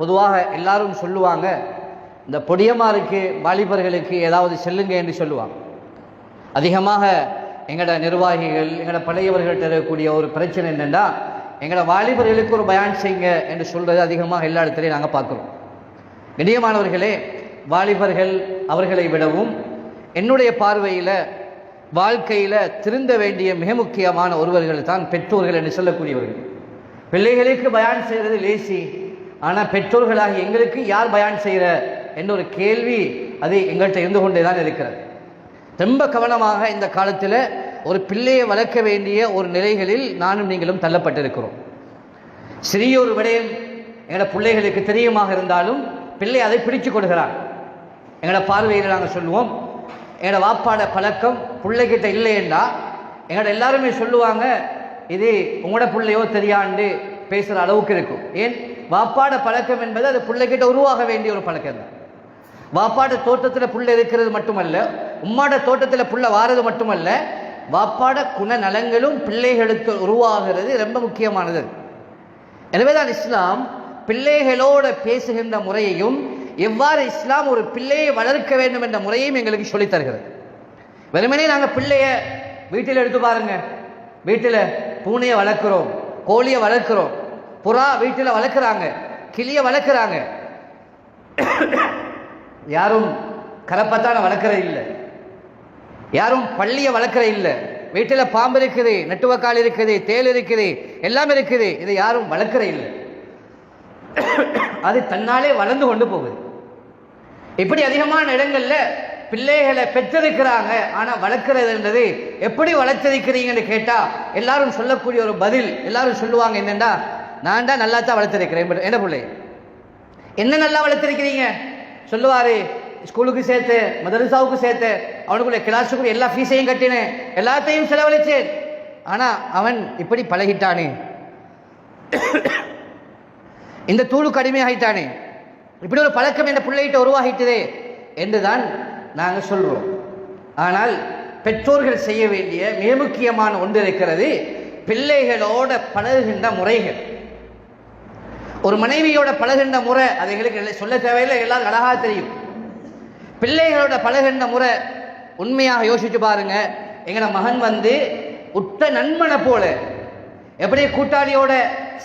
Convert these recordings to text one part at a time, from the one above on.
பொதுவாக எல்லாரும் சொல்லுவாங்க இந்த பொடியமாருக்கு வாலிபர்களுக்கு ஏதாவது செல்லுங்க என்று சொல்லுவாங்க. அதிகமாக எங்களோட நிர்வாகிகள் எங்களோட பழையவர்கள்ட்ட இருக்கக்கூடிய ஒரு பிரச்சனை என்னென்னா எங்களோட வாலிபர்களுக்கு ஒரு பயான் செய்யுங்க என்று சொல்கிறது அதிகமாக எல்லா இடத்துலையும் நாங்கள் பார்க்குறோம். கண்ணியமானவர்களே வாலிபர்கள் அவர்களை விடவும் என்னுடைய பார்வையில் வாழ்க்கையில் திருந்த வேண்டிய மிக முக்கியமான ஒருவர்கள் தான் பெற்றோர்கள் என்று சொல்லக்கூடியவர்கள். பிள்ளைகளுக்கு பயான் செய்கிறது லேசி ஆனால் பெற்றோர்களாக எங்களுக்கு யார் பயான் செய்கிற என்ற ஒரு கேள்வி அது எங்கள்கிட்ட இருந்து கொண்டே தான் இருக்கிறது. ரொம்ப கவனமாக இந்த காலத்தில் ஒரு பிள்ளையை வளர்க்க வேண்டிய ஒரு நிலைகளில் நானும் நீங்களும் தள்ளப்பட்டிருக்கிறோம். சிறிய ஒரு விடயம் எங்களோட பிள்ளைகளுக்கு தெரியுமாக இருந்தாலும் பிள்ளை அதை பிடிச்சு கொடுக்கிறான் எங்களோட பார்வையில் நாங்கள் சொல்லுவோம் எங்களோட வாப்பாட பழக்கம் பிள்ளைகிட்ட இல்லைன்னா எங்களோட எல்லாருமே சொல்லுவாங்க இது உங்களோட பிள்ளையோ தெரியாண்டு பேசுகிற அளவுக்கு இருக்கும். ஏன்? வாப்பாட பழக்கம் என்பது அது பிள்ளைகிட்ட உருவாக வேண்டிய ஒரு பழக்கம் தான். வாப்பாட தோட்டத்தில் புள்ள இருக்கிறது மட்டுமல்ல உம்மாட தோட்டத்தில் புள்ள வாரது மட்டுமல்ல வாப்பாட குண நலங்களும் பிள்ளைகளுக்கு உருவாகிறது ரொம்ப முக்கியமானது. எனவே தான் இஸ்லாம் பிள்ளைகளோட பேசுகின்ற முறையையும் எவ்வாறு இஸ்லாம் ஒரு பிள்ளையை வளர்க்க வேண்டும் என்ற முறையையும் எங்களுக்கு சொல்லித் தருகிறது. வெறுமனே நாங்கள் பிள்ளைய வீட்டில் எடுத்து பாருங்க. வீட்டில் பூனையை வளர்க்குறோம் கோழியை வளர்க்குறோம் புறா வீட்டில் வளர்க்குறாங்க கிளியை வளர்க்குறாங்க. யாரும் கரப்பத்தான வளர்க்குற இல்லை. யாரும் பள்ளியை வளர்க்குற இல்லை. வீட்டில் பாம்பு இருக்குது நெட்டுவக்கால் இருக்குது தேல் இருக்குது எல்லாம் இருக்குது. இதை யாரும் வளர்க்குற இல்லை. அது தன்னாலே வளர்ந்து கொண்டு போகுது. இப்படி அதிகமான இடங்களில் பிள்ளைகளை பெற்றிருக்கிறாங்க. ஆனால் வளர்க்குறதுன்றது எப்படி வளர்த்திருக்கிறீங்கன்னு கேட்டால் எல்லாரும் சொல்லக்கூடிய ஒரு பதில் எல்லாரும் சொல்லுவாங்க என்னென்னா நான் தான் நல்லா தான் வளர்த்திருக்கிறேன். என்ன பிள்ளை? என்ன நல்லா வளர்த்திருக்கிறீங்க? சொல்லுவாரு ஸ்கூலுக்கு சேர்த்து மதரசாவுக்கு சேர்த்து அவனுக்குள்ள கிளாஸுக்குள்ள எல்லா ஃபீஸையும் கட்டினேன் எல்லாத்தையும் செலவழிச்சேன் ஆனால் அவன் இப்படி பழகிட்டானே. இந்த தூளு கடுமையாகிட்டானே இப்படி ஒரு பழக்கம் என்ற பிள்ளைகிட்ட உருவாகிட்டதே என்றுதான் நாங்கள் சொல்கிறோம் ஆனால் பெற்றோர்கள் செய்ய வேண்டிய மிக முக்கியமான ஒன்று இருக்கிறது பிள்ளைகளோட பழகுகின்ற முறைகள். ஒரு மனைவியோட பழகின்ற முறை அது எங்களுக்கு சொல்ல தேவையில்லை எல்லாரும் அழகாக தெரியும். பிள்ளைகளோட பழகின்ற முறை உண்மையாக யோசிச்சு பாருங்க. எங்களோட மகன் வந்து உட்ட நண்பனை போல எப்படி கூட்டாளியோட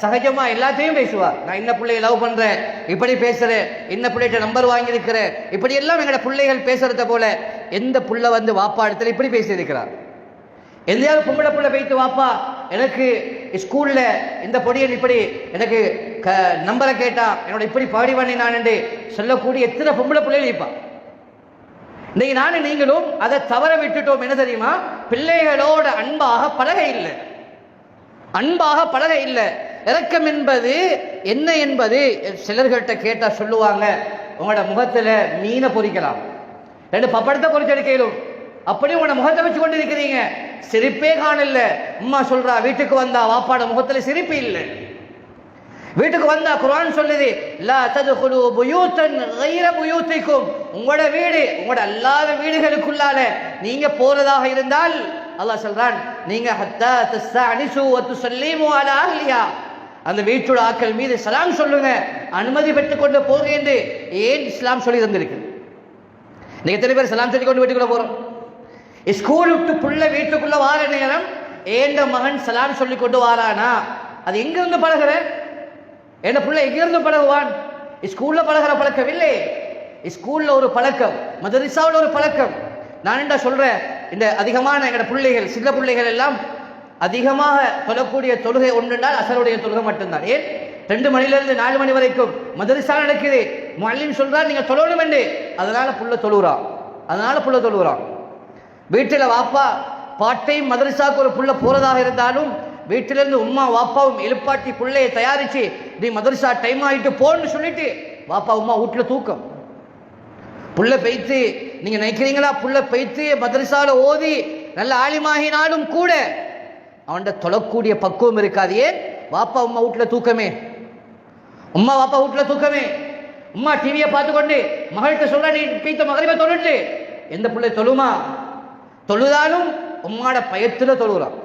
சகஜமா எல்லாத்தையும் பேசுவா நான் இந்த பிள்ளைய லவ் பண்றேன் இப்படி பேசுறேன் இந்த பிள்ளைகிட்ட நம்பர் வாங்கியிருக்கிறேன் இப்படி எல்லாம் எங்களோட பிள்ளைகள் பேசுறத போல எந்த புள்ள வந்து வாப்பா இடத்துல இப்படி பேசியிருக்கிறார்? எந்தையாவது பொம்பளை புள்ள பேத்து வாப்பா எனக்கு ஸ்கூல்ல இந்த பொடியன் இப்படி எனக்கு க நம்பரை கேட்டா என்னோட இப்படி பாடி பண்ணி நான் என்று சொல்லக்கூடிய எத்தனை பொம்பளை பிள்ளைகள் இருப்பா? இன்னைக்கு நானும் நீங்களும் அதை தவற விட்டுட்டோம். என்ன தெரியுமா? பிள்ளைகளோட அன்பாக பழக இல்லை. அன்பாக பழக இல்லை. இறக்கம் என்பது என்ன என்பது? சிலர்கிட்ட கேட்டா சொல்லுவாங்க. உங்களோட முகத்துல மீனை பொறிக்கலாம். ரெண்டு பப்படத்தை பொறிச்செடுக்கையிலும் அப்படி உங்களோட முகத்தை வச்சு கொண்டு இருக்கிறீங்க. சிரிப்பே காணல. அம்மா சொல்றா வீட்டுக்கு வந்தா வாப்பாட முகத்துல சிரிப்பு இல்லை. வீட்டுக்கு வந்தா குரான் சொல்லுது லா ததுகுலு புயூத்தன் கைர புயூத்திக்கும் உங்களோட வீடு உங்களோட அல்லாத வீடுகளுக்குள்ளால நீங்க போறதாக இருந்தால் அல்லாஹ் சொல்றான் நீங்க ஹத்தா தஸ்தஅனிசு ஒத்து சொல்லீமோ அலா இல்லையா அந்த வீட்டோட ஆக்கள் மீது சலாம் சொல்லுங்க அனுமதி பெற்றுக் கொண்டு போங்க என்று ஏன் இஸ்லாம் சொல்லி தந்திருக்கு? நீங்க எத்தனை பேர் சலாம் சொல்லி கொண்டு வீட்டுக்குள்ள போறோம்? ஸ்கூல் விட்டு புள்ள வீட்டுக்குள்ள வார நேரம் ஏண்ட மகன் சலாம் சொல்லி கொண்டு வாரானா? அது எங்க இருந்து பழகுற? என்ன பிள்ளை எங்கிருந்து பழகுவான்? ஸ்கூல்ல பழகிற பழக்கம் இல்லை ஸ்கூல்ல ஒரு பழக்கம் மதரிசாவில் ஒரு பழக்கம். நான் என்ன சொல்றேன்? இந்த அதிகமான எங்களோட பிள்ளைகள் சின்ன பிள்ளைகள் எல்லாம் அதிகமாக தொழக்கூடிய தொழுகை ஒன்றுனால் அசருடைய தொழுகை மட்டும்தான். ஏன்? ரெண்டு மணிலிருந்து நாலு மணி வரைக்கும் மதரிசா நடக்குது. மல்லின்னு சொல்றா நீங்க தொழணும் என்று. அதனால புள்ள தொழுகிறான் அதனால புள்ள தொழுகிறான் வீட்டில் வாப்பா பாட்டையும் மதரசாவுக்கு ஒரு புள்ள போறதாக இருந்தாலும் வீட்டிலேருந்து உம்மா வாப்பாவும் எழுப்பாட்டி பிள்ளையை தயாரித்து நீ மதரசா டைம் ஆகிட்டு போன்னு சொல்லிட்டு வாப்பா உம்மா வீட்டில் தூக்கம். புள்ள பெய்த்து நீங்கள் நினைக்கிறீங்களா? புள்ள பெய்த்து மதரசாவில் ஓதி நல்ல ஆலிமாகினாலும் கூட அவன்கிட்ட தொழக்கூடிய பக்குவம் இருக்காது. ஏன்? வாப்பா உம்மா வீட்டில் தூக்கமே. உம்மா வாப்பா வீட்டில் தூக்கமே. உம்மா டிவியை பார்த்துக்கொண்டு மகள்கிட்ட சொல்ல நீ பீத்த மகரிபை தொழுட்டு எந்த பிள்ளை தொழுமா? தொழுதாலும் உம்மாட பயத்தில் தொழுகிறான்.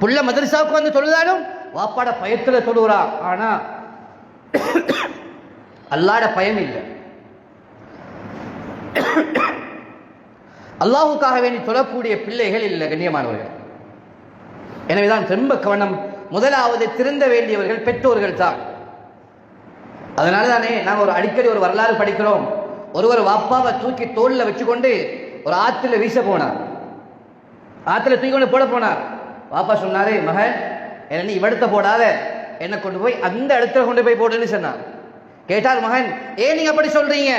புள்ள மதரசாவுக்கு வந்து தொழுதாலும் வாப்பாட பயத்தில் தொழுகிறா ஆனா அல்லாட பயம் இல்லை. அல்லாஹுக்காக வேண்டி தொழக்கூடிய பிள்ளைகள் இல்லை கண்ணியமானவர்கள். எனவேதான் ரொம்ப கவனம் முதலாவது திருந்த வேண்டியவர்கள் பெற்றோர்கள் தான். அதனால தானே நாங்கள் ஒரு அடிக்கடி ஒரு வரலாறு படிக்கிறோம். ஒருவர் வாப்பாவை தூக்கி தோளில் வச்சுக்கொண்டு ஒரு ஆற்றுல வீச போனார். ஆற்றுல தூக்கி கொண்டு போட போனார். பாப்பா சொன்னாரு மகன் என்ன நீ இவடத்த போடாத. என்னை கொண்டு போய் அந்த இடத்துல கொண்டு போய் போடுன்னு சொன்னார் கேட்டார் மகன் ஏன் நீங்க அப்படி சொல்றீங்க?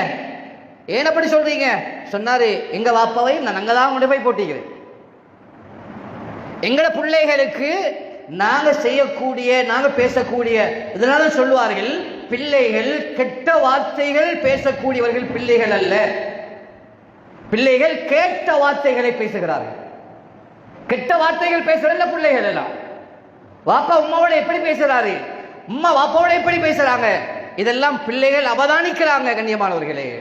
ஏன் அப்படி சொல்றீங்க? சொன்னாரு எங்க வாப்பாவையும் நான் அங்கதான் கொண்டு போய் போட்டிக்கிறேன் எங்களை பிள்ளைகளுக்கு நாங்க செய்யக்கூடிய நாங்க பேசக்கூடிய இதனால சொல்லுவார்கள் பிள்ளைகள் கெட்ட வார்த்தைகள் பேசக்கூடியவர்கள் பிள்ளைகள் அல்ல. பிள்ளைகள் கேட்ட வார்த்தைகளை பேசுகிறார்கள். கெட்ட வார்த்தைகள் பேசுறதுல பிள்ளைகள் எல்லாம். வாப்பா உமாவோட எப்படி பேசுறாரு? உம்மா வாப்பாவோட எப்படி பேசுறாங்க? இதெல்லாம் பிள்ளைகள் அவதானிக்கிறாங்க கண்ணியமானவர்களே.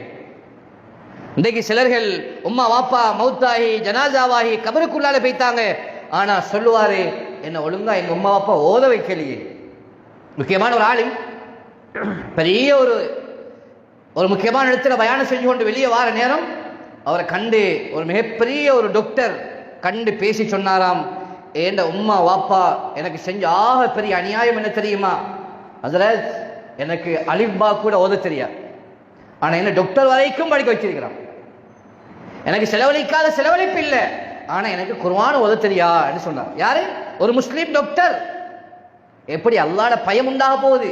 இன்றைக்கு சிலர்கள் உம்மா வாப்பா மௌத்தாகி ஜனாஜாவாகி கபருக்குள்ளால போய்த்தாங்க. ஆனா சொல்லுவாரு என்ன ஒழுங்கா எங்க உம்மா வாப்பா ஓத வைக்கலையே. முக்கியமான ஒரு ஆளும் பெரிய ஒரு ஒரு முக்கியமான இடத்துல பயானம் செஞ்சு கொண்டு வெளியே வார நேரம் அவரை கண்டு ஒரு மிகப்பெரிய ஒரு டாக்டர் கண்டு பேசி சொன்னாராம் ஏண்ட உம்மா வாப்பா எனக்கு செஞ்ச ஆக பெரிய அநியாயம் என்ன தெரியுமா? அதில் எனக்கு அலிஃபா கூட ஓத தெரியாது. ஆனால் என்ன டாக்டர் வரைக்கும் படிக்க வச்சிருக்கிறான். எனக்கு செலவழிக்காத செலவழிப்பு இல்லை. ஆனால் எனக்கு குர்ஆன் ஓத தெரியான்னு சொன்னார் யாரு? ஒரு முஸ்லீம் டாக்டர். எப்படி அல்லாட பயம் உண்டாக போகுது?